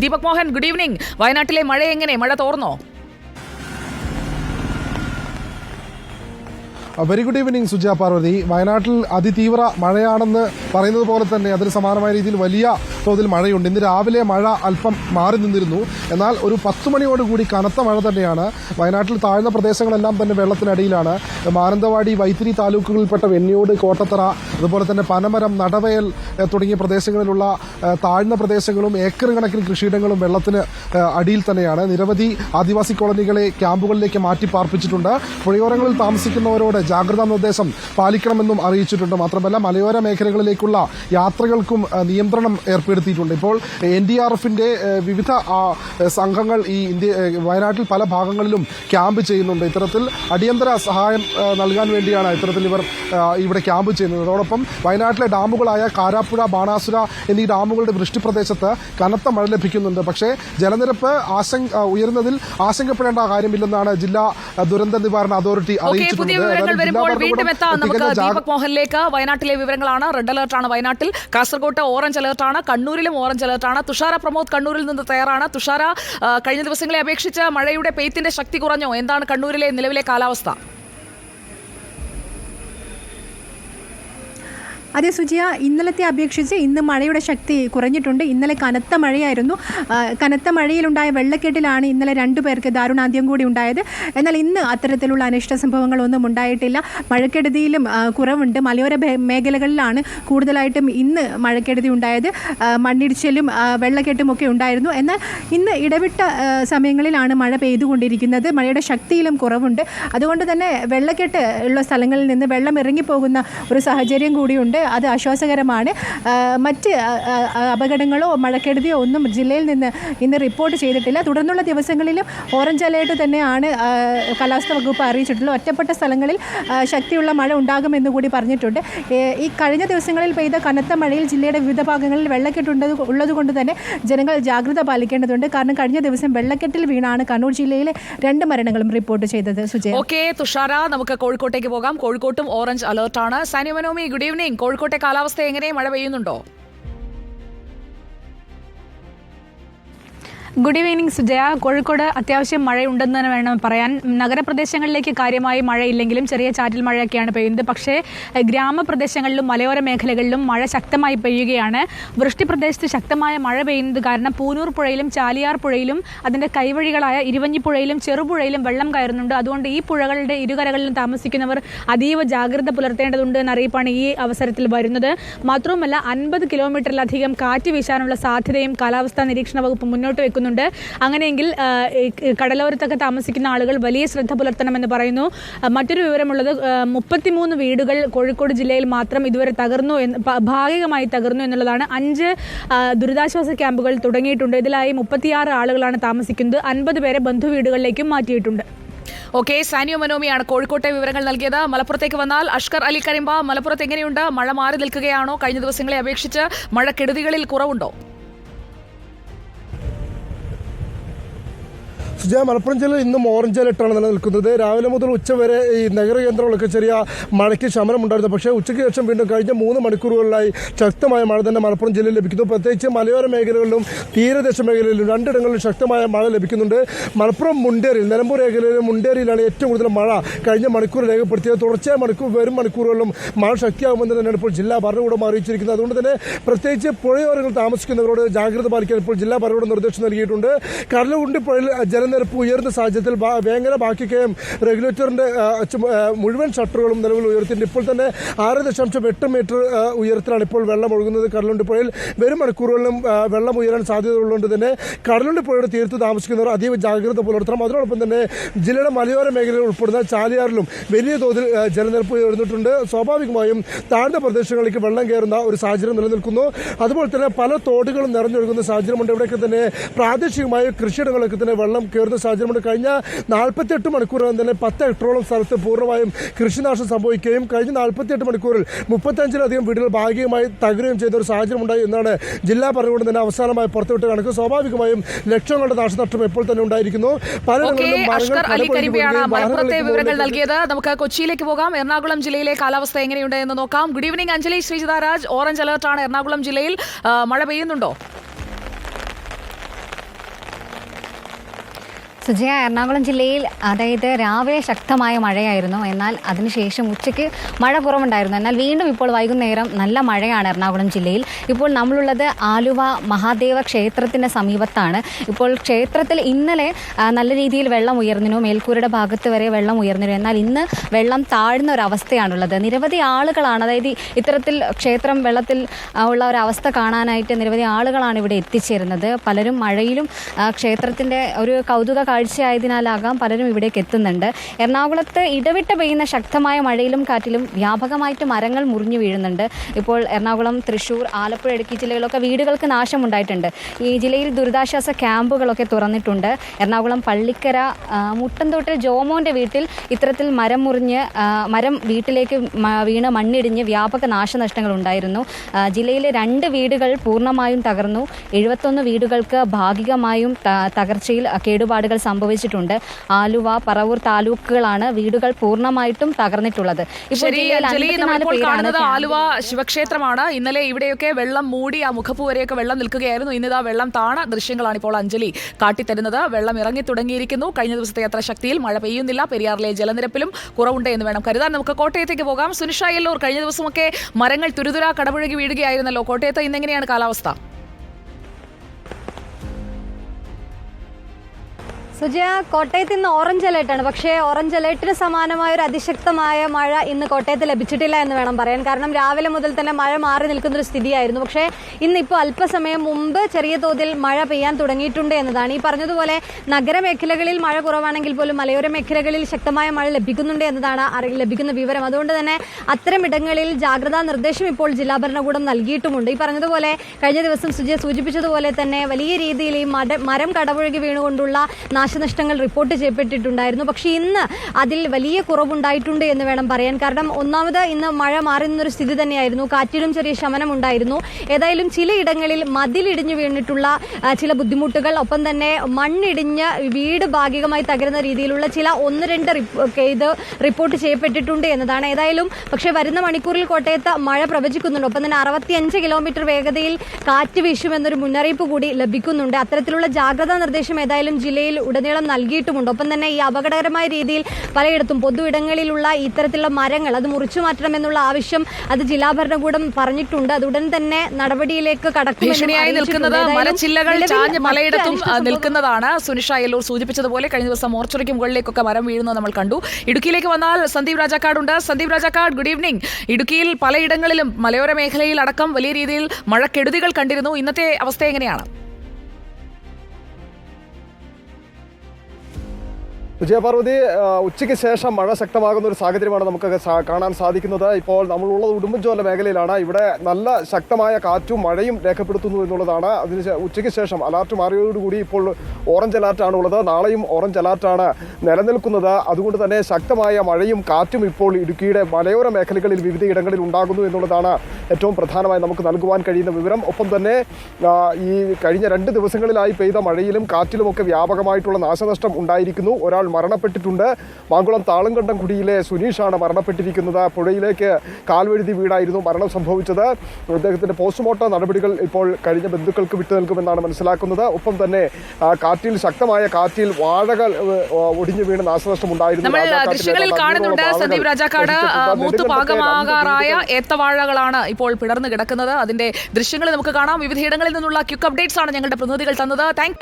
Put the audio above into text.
Deepak Mohan good evening വയനാട്ടിലെ മഴ എങ്ങനെ? മഴ തോർന്നോ? Very good evening Suja Parvathy. വയനാട്ടിൽ അതിതീവ്ര മഴയാണെന്ന് പറയുന്നത് പോലെ തന്നെ അതിന് സമാനമായ രീതിയിൽ വലിയ തോതിൽ മഴയുണ്ട്. ഇന്ന് രാവിലെ മഴ അല്പം മാറി നിന്നിരുന്നു. എന്നാൽ ഒരു പത്ത് മണിയോടുകൂടി കനത്ത മഴ തന്നെയാണ്. വയനാട്ടിൽ താഴ്ന്ന പ്രദേശങ്ങളെല്ലാം തന്നെ വെള്ളത്തിനടിയിലാണ്. മാനന്തവാടി വൈത്തിരി താലൂക്കുകളിൽപ്പെട്ട വെണ്ണിയോട് കോട്ടത്തറ അതുപോലെ തന്നെ പനമരം നടവയൽ തുടങ്ങിയ പ്രദേശങ്ങളിലുള്ള താഴ്ന്ന പ്രദേശങ്ങളും ഏക്കർ കണക്കിന് കൃഷിയിടങ്ങളും വെള്ളത്തിന് അടിയിൽ തന്നെയാണ്. നിരവധി ആദിവാസി കോളനികളെ ക്യാമ്പുകളിലേക്ക് മാറ്റി പാർപ്പിച്ചിട്ടുണ്ട് പുഴയോരങ്ങളിൽ താമസിക്കുന്നവരോട് ജാഗ്രതാ നിർദ്ദേശം പാലിക്കണമെന്നും അറിയിച്ചിട്ടുണ്ട്. മാത്രമല്ല മലയോര മേഖലകളിലേക്കുള്ള യാത്രകൾക്കും നിയന്ത്രണം ഏർപ്പെടുത്തിയിട്ടുണ്ട്. ഇപ്പോൾ എൻ ഡി ആർ എഫിന്റെ വിവിധ സംഘങ്ങൾ ഈ ഇന്ത്യ വയനാട്ടിൽ പല ഭാഗങ്ങളിലും ക്യാമ്പ് ചെയ്യുന്നുണ്ട്. ഇത്തരത്തിൽ അടിയന്തര സഹായം നൽകാൻ വേണ്ടിയാണ് ഇത്തരത്തിൽ ഇവർ ഇവിടെ ക്യാമ്പ് ചെയ്യുന്നത്. അതോടൊപ്പം വയനാട്ടിലെ ഡാമുകളായ കാരാപ്പുഴ ബാണാസുര എന്നീ ഡാമുകളുടെ വൃഷ്ടിപ്രദേശത്ത് കനത്ത മഴ ലഭിക്കുന്നുണ്ട്. പക്ഷേ ജലനിരപ്പ് ഉയരുന്നതിൽ ആശങ്കപ്പെടേണ്ട കാര്യമില്ലെന്നാണ് ജില്ലാ ദുരന്ത നിവാരണ അതോറിറ്റി പുതിയ വിവരങ്ങൾ വരുമ്പോൾ വീണ്ടും എത്താം. നമുക്ക് ദീപക് മോഹനിലേക്ക് വയനാട്ടിലെ വിവരങ്ങളാണ്. റെഡ് അലർട്ടാണ് വയനാട്ടിൽ. കാസർകോട്ട് ഓറഞ്ച് അലർട്ടാണ് കണ്ണൂരിലും ഓറഞ്ച് അലർട്ടാണ് തുഷാര പ്രമോദ് കണ്ണൂരിൽ നിന്ന് തയ്യാറാണ്. തുഷാര കഴിഞ്ഞ ദിവസങ്ങളെ അപേക്ഷിച്ച് മഴയുടെ പെയ്ത്തിന്റെ ശക്തി കുറഞ്ഞോ? എന്താണ് കണ്ണൂരിലെ നിലവിലെ കാലാവസ്ഥ? അതെ സുജിയ ഇന്നലത്തെ അപേക്ഷിച്ച് ഇന്ന് മഴയുടെ ശക്തി കുറഞ്ഞിട്ടുണ്ട്. ഇന്നലെ കനത്ത മഴയായിരുന്നു. കനത്ത മഴയിലുണ്ടായ വെള്ളക്കെട്ടിലാണ് ഇന്നലെ രണ്ടു പേർക്ക് ദാരുണാന്ത്യം കൂടി ഉണ്ടായത്. എന്നാൽ ഇന്ന് അത്തരത്തിലുള്ള അനിഷ്ട സംഭവങ്ങളൊന്നും ഉണ്ടായിട്ടില്ല. മഴക്കെടുതിയിലും കുറവുണ്ട്. മലയോര മേഖലകളിലാണ് കൂടുതലായിട്ടും ഇന്ന് മഴക്കെടുതി ഉണ്ടായത്. മണ്ണിടിച്ചിലും വെള്ളക്കെട്ടുമൊക്കെ ഉണ്ടായിരുന്നു. എന്നാൽ ഇന്ന് ഇടവിട്ട സമയങ്ങളിലാണ് മഴ പെയ്തുകൊണ്ടിരിക്കുന്നത്. മഴയുടെ ശക്തിയിലും കുറവുണ്ട്. അതുകൊണ്ട് തന്നെ വെള്ളക്കെട്ട് ഉള്ള സ്ഥലങ്ങളിൽ നിന്ന് വെള്ളം ഇറങ്ങിപ്പോകുന്ന ഒരു സാഹചര്യം കൂടിയുണ്ട്. അത് ആശ്വാസകരമാണ്. മറ്റ് അപകടങ്ങളോ മഴക്കെടുതിയോ ഒന്നും ജില്ലയിൽ നിന്ന് ഇന്ന് റിപ്പോർട്ട് ചെയ്തിട്ടില്ല. തുടർന്നുള്ള ദിവസങ്ങളിലും ഓറഞ്ച് അലേർട്ട് തന്നെയാണ് കാലാവസ്ഥാ വകുപ്പ് അറിയിച്ചിട്ടുള്ളത്. ഒറ്റപ്പെട്ട സ്ഥലങ്ങളിൽ ശക്തിയുള്ള മഴ ഉണ്ടാകുമെന്ന് കൂടി പറഞ്ഞിട്ടുണ്ട്. ഈ കഴിഞ്ഞ ദിവസങ്ങളിൽ പെയ്ത കനത്ത മഴയിൽ ജില്ലയുടെ വിവിധ ഭാഗങ്ങളിൽ വെള്ളക്കെട്ടുണ്ടത് ഉള്ളതുകൊണ്ട് തന്നെ ജനങ്ങൾ ജാഗ്രത പാലിക്കേണ്ടതുണ്ട്. കാരണം കഴിഞ്ഞ ദിവസം വെള്ളക്കെട്ടിൽ വീണാണ് കണ്ണൂർ ജില്ലയിലെ രണ്ട് മരണങ്ങളും റിപ്പോർട്ട് ചെയ്തത്. സുജയ. ഓക്കെ തുഷാര നമുക്ക് കോഴിക്കോട്ടേക്ക് പോകാം. കോഴിക്കോട്ടും ഓറഞ്ച് അലേർട്ടാണ്. സാനിയ മനോമി ഗുഡ് ഈവനിംഗ് കോഴിക്കോട്ടെ കാലാവസ്ഥ എങ്ങനെ? മഴ പെയ്യുന്നുണ്ടോ? Good evening Sujaya. കോഴിക്കോട് അത്യാവശ്യം മഴയുണ്ടെന്ന് തന്നെ വേണം പറയാൻ. നഗരപ്രദേശങ്ങളിലേക്ക് കാര്യമായി മഴയില്ലെങ്കിലും ചെറിയ ചാറ്റൽ മഴയൊക്കെയാണ് പെയ്യുന്നത്. പക്ഷേ ഗ്രാമപ്രദേശങ്ങളിലും മലയോര മേഖലകളിലും മഴ ശക്തമായി പെയ്യുകയാണ്. വൃഷ്ടിപ്രദേശത്ത് ശക്തമായ മഴ പെയ്യുന്നത് കാരണം പൂനൂർ പുഴയിലും ചാലിയാർ പുഴയിലും അതിന്റെ കൈവഴികളായ ഇരുവഞ്ഞിപ്പുഴയിലും ചെറുപുഴയിലും വെള്ളം കയറുന്നുണ്ട്. അതുകൊണ്ട് ഈ പുഴകളുടെ ഇരുകരകളിലും താമസിക്കുന്നവർ അതീവ ജാഗ്രത പുലർത്തേണ്ടതുണ്ട് എന്ന അറിയിപ്പാണ് ഈ അവസരത്തിൽ വരുന്നത്. മാത്രവുമല്ല അൻപത് കിലോമീറ്ററിലധികം കാറ്റ് വീശാനുള്ള സാധ്യതയും കാലാവസ്ഥാ നിരീക്ഷണ വകുപ്പ് മുന്നോട്ട് വെക്കുന്നുണ്ട് അങ്ങനെയെങ്കിൽ കടലോരത്തൊക്കെ താമസിക്കുന്ന ആളുകൾ വലിയ ശ്രദ്ധ പുലർത്തണമെന്ന് പറയുന്നു. മറ്റൊരു വിവരമുള്ളത് മുപ്പത്തിമൂന്ന് വീടുകൾ കോഴിക്കോട് ജില്ലയിൽ മാത്രം ഇതുവരെ തകർന്നു എന്ന് ഭാഗികമായി തകർന്നു എന്നുള്ളതാണ്. അഞ്ച് ദുരിതാശ്വാസ ക്യാമ്പുകൾ തുടങ്ങിയിട്ടുണ്ട്. ഇതിലായി മുപ്പത്തിയാറ് ആളുകളാണ് താമസിക്കുന്നത്. അൻപത് പേരെ ബന്ധുവീടുകളിലേക്കും മാറ്റിയിട്ടുണ്ട്. ഓക്കെ സാനിയോ മനോമിയാണ് കോഴിക്കോട്ടെ വിവരങ്ങൾ നൽകിയത്. മലപ്പുറത്തേക്ക് വന്നാൽ അഷ്കർ അലി കരിമ്പ മലപ്പുറത്ത് എങ്ങനെയുണ്ട്? മഴ മാറി നിൽക്കുകയാണോ? കഴിഞ്ഞ ദിവസങ്ങളെ അപേക്ഷിച്ച് മഴക്കെടുതികളിൽ കുറവുണ്ടോ? സുജയ മലപ്പുറം ജില്ലയിൽ ഇന്നും ഓറഞ്ച് അലർട്ടാണ് നിലനിൽക്കുന്നത് രാവിലെ മുതൽ ഉച്ച വരെ ഈ നഗര കേന്ദ്രങ്ങളൊക്കെ ചെറിയ മഴയ്ക്ക് ശമനമുണ്ടായിരുന്നു. പക്ഷേ ഉച്ചയ്ക്ക് ശേഷം വീണ്ടും കഴിഞ്ഞ മൂന്ന് മണിക്കൂറുകളിലായി ശക്തമായ മഴ തന്നെ മലപ്പുറം ജില്ലയിൽ ലഭിക്കുന്നു. പ്രത്യേകിച്ച് മലയോര മേഖലകളിലും തീരദേശ മേഖലയിലും രണ്ടിടങ്ങളിലും ശക്തമായ മഴ ലഭിക്കുന്നുണ്ട്. മലപ്പുറം മുണ്ടേരിയിൽ നിലമ്പൂർ മേഖലയിലും മുണ്ടേരിയിലാണ് ഏറ്റവും കൂടുതൽ മഴ കഴിഞ്ഞ മണിക്കൂർ രേഖപ്പെടുത്തിയത്. തുടർച്ചയായ മണിക്കൂർ വരും മണിക്കൂറുകളിലും മഴ ശക്തിയാകുമെന്ന് തന്നെയാണ് ഇപ്പോൾ ജില്ലാ ഭരണകൂടം അറിയിച്ചിരിക്കുന്നത്. അതുകൊണ്ട് തന്നെ പ്രത്യേകിച്ച് പുഴയോരങ്ങൾ താമസിക്കുന്നവരോട് ജാഗ്രത പാലിക്കാൻ ഇപ്പോൾ ജില്ലാ ഭരണകൂടം നിർദ്ദേശം നൽകിയിട്ടുണ്ട്. കടലുകുണ്ടി പുഴയിൽ ജലനിരപ്പ് ഉയർന്ന സാഹചര്യത്തിൽ വേങ്ങര ബാക്കിക്കയം റെഗുലേറ്ററിന്റെ ആ, ചുമ- മുഴുവൻ ഷട്ടറുകളും നിലവിൽ ഉയർത്തിയിട്ടുണ്ട്. ഇപ്പോൾ തന്നെ ആറ് ദശാംശം എട്ട് മീറ്റർ ഉയരത്തിലാണ് ഇപ്പോൾ വെള്ളം ഒഴുകുന്നത്. കടലുണ്ടി പുഴയിൽ വരും മണിക്കൂറുകളിലും വെള്ളം ഉയരാൻ സാധ്യതയുള്ളതുകൊണ്ട് തന്നെ കടലുണ്ടി പുഴയുടെ തീരത്ത് താമസിക്കുന്നവർ അതീവ ജാഗ്രത പുലർത്തണം. അതിനോടൊപ്പം തന്നെ ജില്ലയുടെ മലയോര മേഖലയിൽ ഉൾപ്പെടുന്ന ചാലിയാറിലും വലിയ തോതിൽ ജലനിരപ്പ് ഉയർന്നിട്ടുണ്ട്. സ്വാഭാവികമായും താഴ്ന്ന പ്രദേശങ്ങളിലേക്ക് വെള്ളം കയറുന്ന ഒരു സാഹചര്യം നിലനിൽക്കുന്നു. അതുപോലെ തന്നെ പല തോടുകളും നിറഞ്ഞൊഴുകുന്ന സാഹചര്യമുണ്ട്. ഇവിടെയൊക്കെ തന്നെ പ്രാദേശികമായ കൃഷിയിടങ്ങളൊക്കെ തന്നെ വെള്ളം കയറുന്ന സാഹചര്യമുണ്ട്. കഴിഞ്ഞ നാൽപ്പത്തെട്ട് മണിക്കൂറിൽ തന്നെ പത്ത് ഹെക്ടറോളം സ്ഥലത്ത് പൂർണമായും കൃഷിനാശം സംഭവിക്കുകയും കഴിഞ്ഞ നാൽപ്പത്തിയെട്ട് മണിക്കൂറിൽ മുപ്പത്തഞ്ചിലധികം വീടുകൾ ഭാഗികമായി തകരുകയും ചെയ്ത ഒരു സാഹചര്യം ഉണ്ടായി എന്നാണ് ജില്ലാ ഭരണകൂടം തന്നെ അവസാനമായി പുറത്തുവിട്ട കണക്ക്. സ്വാഭാവികമായും ലക്ഷങ്ങളുടെ നാശനഷ്ടം ഇപ്പോൾ തന്നെ ഉണ്ടായിരിക്കുന്നു? പലയിടങ്ങളിലും വിവരങ്ങൾ നൽകിയത്. നമുക്ക് കൊച്ചിയിലേക്ക് പോകാം. എറണാകുളം ജില്ലയിലെ കാലാവസ്ഥ എങ്ങനെയുണ്ട് എന്ന് നോക്കാം. Good evening Anjali Sreejitharaj. Orange അലർട്ടാണ് Ernakulam ജില്ലയിൽ മഴ പെയ്യുന്നുണ്ടോ? സുജയ എറണാകുളം ജില്ലയിൽ അതായത് രാവിലെ ശക്തമായ മഴയായിരുന്നു. എന്നാൽ അതിനുശേഷം ഉച്ചയ്ക്ക് മഴ കുറവുണ്ടായിരുന്നു. എന്നാൽ വീണ്ടും ഇപ്പോൾ വൈകുന്നേരം നല്ല മഴയാണ് എറണാകുളം ജില്ലയിൽ. ഇപ്പോൾ നമ്മളുള്ളത് ആലുവ മഹാദേവ ക്ഷേത്രത്തിന്റെ സമീപത്താണ്. ഇപ്പോൾ ക്ഷേത്രത്തിൽ ഇന്നലെ നല്ല രീതിയിൽ വെള്ളം ഉയർന്നിരുന്നു. മേൽക്കൂരയുടെ ഭാഗത്ത് വരെ വെള്ളം ഉയർന്നിരുന്നു. എന്നാൽ ഇന്ന് വെള്ളം താഴ്ന്ന ഒരവസ്ഥയാണുള്ളത് നിരവധി ആളുകളാണ് അതായത് ഇത്തരത്തിൽ ക്ഷേത്രം വെള്ളത്തിൽ ഉള്ള ഒരവസ്ഥ കാണാനായിട്ട് നിരവധി ആളുകളാണ് ഇവിടെ എത്തിച്ചേരുന്നത്. പലരും മഴയിലും ക്ഷേത്രത്തിന്റെ ക്ഷേത്രത്തിന്റെ ഒരു കൗതുക കാഴ്ചയായതിനാലാകാം പലരും ഇവിടേക്ക് എത്തുന്നുണ്ട്. എറണാകുളത്ത് ഇടവിട്ട് പെയ്യുന്ന ശക്തമായ മഴയിലും കാറ്റിലും വ്യാപകമായിട്ട് മരങ്ങൾ മുറിഞ്ഞു വീഴുന്നുണ്ട്. ഇപ്പോൾ എറണാകുളം തൃശൂർ ആലപ്പുഴ ഇടുക്കി ജില്ലകളിലൊക്കെ വീടുകൾക്ക് നാശമുണ്ടായിട്ടുണ്ട്. ഈ ജില്ലയിൽ ദുരിതാശ്വാസ ക്യാമ്പുകളൊക്കെ തുറന്നിട്ടുണ്ട്. എറണാകുളം പള്ളിക്കര മുട്ടന്തോട്ടിൽ ജോമോന്റെ വീട്ടിൽ ഇത്തരത്തിൽ മരം മുറിഞ്ഞ് മരം വീട്ടിലേക്ക് വീണ് മണ്ണിടിഞ്ഞ് വ്യാപക നാശനഷ്ടങ്ങൾ ഉണ്ടായിരുന്നു. ജില്ലയിലെ രണ്ട് വീടുകൾ പൂർണമായും തകർന്നു. എഴുപത്തൊന്ന് വീടുകൾക്ക് ഭാഗികമായും തകർച്ചയിൽ കേടുപാടുകൾ സംഭവിച്ചിട്ടുണ്ട്. ആലുവ പറവൂർ താലൂക്കുകളാണ് വീടുകൾ പൂർണമായിട്ടും തകർന്നിട്ടുള്ളത്. ശരി അഞ്ജലി 54 കാണുന്നത് ആലുവ ശിവക്ഷേത്രമാണ്. ഇന്നലെ ഇവിടെയൊക്കെ വെള്ളം മൂടി ആ മുഖപ്പ് വരെയൊക്കെ വെള്ളം നിൽക്കുകയായിരുന്നു. ഇന്നിതാ വെള്ളം താണ ദൃശ്യങ്ങളാണ് ഇപ്പോൾ അഞ്ജലി കാട്ടിത്തരുന്നത്. വെള്ളം ഇറങ്ങി തുടങ്ങിയിരിക്കുന്നു. കഴിഞ്ഞ ദിവസത്തെ അത്ര ശക്തിയിൽ മഴ പെയ്യുന്നില്ല. പെരിയാറിലെ ജലനിരപ്പിലും കുറവുണ്ട് എന്ന് വേണം കരുതാൻ. നമുക്ക് കോട്ടയത്തേക്ക് പോകാം. സുനിഷ എല്ലൂർ കഴിഞ്ഞ ദിവസമൊക്കെ മരങ്ങൾ തുരുതുരാ കടപുഴകി വീഴുകയായിരുന്നല്ലോ. കോട്ടയത്ത് ഇന്നെങ്ങനെയാണ് കാലാവസ്ഥ? സുജയ കോട്ടയത്ത് ഇന്ന് ഓറഞ്ച് അലേർട്ടാണ് പക്ഷേ ഓറഞ്ച് അലേർട്ടിന് സമാനമായ ഒരു അതിശക്തമായ മഴ ഇന്ന് കോട്ടയത്ത് ലഭിച്ചിട്ടില്ല എന്ന് വേണം പറയാൻ. കാരണം രാവിലെ മുതൽ തന്നെ മഴ മാറി നിൽക്കുന്ന ഒരു സ്ഥിതിയായിരുന്നു. പക്ഷേ ഇന്നിപ്പോൾ അല്പസമയം മുമ്പ് ചെറിയ തോതിൽ മഴ പെയ്യാൻ തുടങ്ങിയിട്ടുണ്ട് എന്നതാണ്. ഈ പറഞ്ഞതുപോലെ നഗരമേഖലകളിൽ മഴ കുറവാണെങ്കിൽ പോലും മലയോര മേഖലകളിൽ ശക്തമായ മഴ ലഭിക്കുന്നുണ്ട് എന്നതാണ് ലഭിക്കുന്ന വിവരം. അതുകൊണ്ട് തന്നെ അത്തരം ഇടങ്ങളിൽ ജാഗ്രതാ നിർദ്ദേശം ഇപ്പോൾ ജില്ലാ ഭരണകൂടം നൽകിയിട്ടുമുണ്ട്. ഈ പറഞ്ഞതുപോലെ കഴിഞ്ഞ ദിവസം സുജയ സൂചിപ്പിച്ചതുപോലെ തന്നെ വലിയ രീതിയിൽ ഈ മരം കടപുഴകി വീണുകൊണ്ടുള്ള നാശനഷ്ടങ്ങൾ റിപ്പോർട്ട് ചെയ്യപ്പെട്ടിട്ടുണ്ടായിരുന്നു. പക്ഷേ ഇന്ന് അതിൽ വലിയ കുറവുണ്ടായിട്ടുണ്ട് എന്ന് വേണം പറയാൻ. കാരണം ഒന്നാമത് ഇന്ന് മഴ മാറി നിന്നൊരു സ്ഥിതി തന്നെയായിരുന്നു. കാറ്റിലും ചെറിയ ശമനം ഉണ്ടായിരുന്നു ഏതായാലും ചിലയിടങ്ങളിൽ മതിലിടിഞ്ഞു വീണിട്ടുള്ള ചില ബുദ്ധിമുട്ടുകൾ ഒപ്പം തന്നെ മണ്ണിടിഞ്ഞ് വീട് ഭാഗികമായി തകരുന്ന രീതിയിലുള്ള ചില ഒന്ന് രണ്ട് ഇത് റിപ്പോർട്ട് ചെയ്യപ്പെട്ടിട്ടുണ്ട് എന്നതാണ്. ഏതായാലും പക്ഷേ വരുന്ന മണിക്കൂറിൽ കോട്ടയത്ത് മഴ പ്രവചിക്കുന്നുണ്ട്. ഒപ്പം തന്നെ അറുപത്തിയഞ്ച് കിലോമീറ്റർ വേഗതയിൽ കാറ്റ് വീശുമെന്നൊരു മുന്നറിയിപ്പ് കൂടി ലഭിക്കുന്നുണ്ട്. അത്തരത്തിലുള്ള ജാഗ്രതാ നിർദ്ദേശം ഏതായാലും ജില്ലയിൽ ഉടനീളം നൽകിയിട്ടുമുണ്ട്. ഒപ്പം തന്നെ ഈ അപകടകരമായ രീതിയിൽ പലയിടത്തും പൊതു ഇടങ്ങളിലുള്ള ഇത്തരത്തിലുള്ള മരങ്ങൾ അത് മുറിച്ചു മാറ്റണമെന്നുള്ള ആവശ്യം അത് ജില്ലാ ഭരണകൂടം പറഞ്ഞിട്ടുണ്ട്. അത് ഉടൻ തന്നെ നടപടിയിലേക്ക് ഭീഷണിയായി നിൽക്കുന്നത് മരച്ചില്ലകൾ ചാഞ്ഞ് പലയിടത്തും നിൽക്കുന്നതാണ്. സുനിഷ എല്ലൂർ സൂചിപ്പിച്ചതുപോലെ കഴിഞ്ഞ ദിവസം മോർച്ചറിക്ക് മുകളിലേക്കൊക്കെ മരം വീഴുന്നത് നമ്മൾ കണ്ടു. ഇടുക്കിയിലേക്ക് വന്നാൽ സന്ദീപ് രാജാക്കാടുണ്ട് സന്ദീപ് രാജാക്കാട് ഗുഡ് ഈവനിംഗ് ഇടുക്കിയിൽ പലയിടങ്ങളിലും മലയോര മേഖലയിൽ അടക്കം വലിയ രീതിയിൽ മഴക്കെടുതികൾ കണ്ടിരുന്നു. ഇന്നത്തെ അവസ്ഥ എങ്ങനെയാണ്? വിജയപാർവതി ഉച്ചയ്ക്ക് ശേഷം മഴ ശക്തമാകുന്ന ഒരു സാഹചര്യമാണ് നമുക്ക് കാണാൻ സാധിക്കുന്നത്. ഇപ്പോൾ നമ്മളുള്ളത് ഉടുമ്പൻചോല മേഖലയിലാണ്. ഇവിടെ നല്ല ശക്തമായ കാറ്റും മഴയും രേഖപ്പെടുത്തുന്നു എന്നുള്ളതാണ്. അതിന് ഉച്ചയ്ക്ക് ശേഷം അലർട്ട് മാറിയതോടുകൂടി ഇപ്പോൾ ഓറഞ്ച് അലർട്ടാണ് ഉള്ളത്. നാളെയും ഓറഞ്ച് അലർട്ടാണ് നിലനിൽക്കുന്നത്. അതുകൊണ്ട് തന്നെ ശക്തമായ മഴയും കാറ്റും ഇപ്പോൾ ഇടുക്കിയുടെ മലയോര മേഖലകളിൽ വിവിധ ഇടങ്ങളിൽ ഉണ്ടാകുന്നു എന്നുള്ളതാണ് ഏറ്റവും പ്രധാനമായി നമുക്ക് നൽകുവാൻ കഴിയുന്ന വിവരം. ഒപ്പം തന്നെ ഈ കഴിഞ്ഞ രണ്ട് ദിവസങ്ങളിലായി പെയ്ത മഴയിലും കാറ്റിലുമൊക്കെ വ്യാപകമായിട്ടുള്ള നാശനഷ്ടം ഉണ്ടായിരിക്കുന്നു. ഒരാൾ മരണപ്പെട്ടിട്ടുണ്ട്. മാങ്കുളം താളംകണ്ടം കുടിയിലെ സുനീഷാണ് മരണപ്പെട്ടിരിക്കുന്നത്. പുഴയിലേക്ക് കാൽവഴുതി വീടായിരുന്നു മരണം സംഭവിച്ചത്. അദ്ദേഹത്തിന്റെ പോസ്റ്റ്മോർട്ടം നടപടികൾ ഇപ്പോൾ കഴിഞ്ഞ ബന്ധുക്കൾക്ക് വിട്ടു നൽകുമെന്നാണ് മനസ്സിലാക്കുന്നത്. ഒപ്പം തന്നെ കാറ്റിൽ ശക്തമായ കാറ്റിൽ വാഴകൾ ഒടിഞ്ഞു വീണ് നാശനഷ്ടം ഉണ്ടായിരുന്നു. ദൃശ്യങ്ങളിൽ കാണുന്നുണ്ട് വാഴകൾ സന്ദീപ് രാജാക്കാട് മൂത്ത് പാകമാകാറായ ഏത്തവാഴകളാണ് ഇപ്പോൾ പിടർന്നു കിടക്കുന്നത്. അതിന്റെ ദൃശ്യങ്ങൾ നമുക്ക് കാണാം. വിവിധയിടങ്ങളിൽ നിന്നുള്ള ക്യുക്ക് അപ്ഡേറ്റ്സ് ആണ് ഞങ്ങളുടെ പ്രതിനിധികൾ തന്നത്. താങ്ക്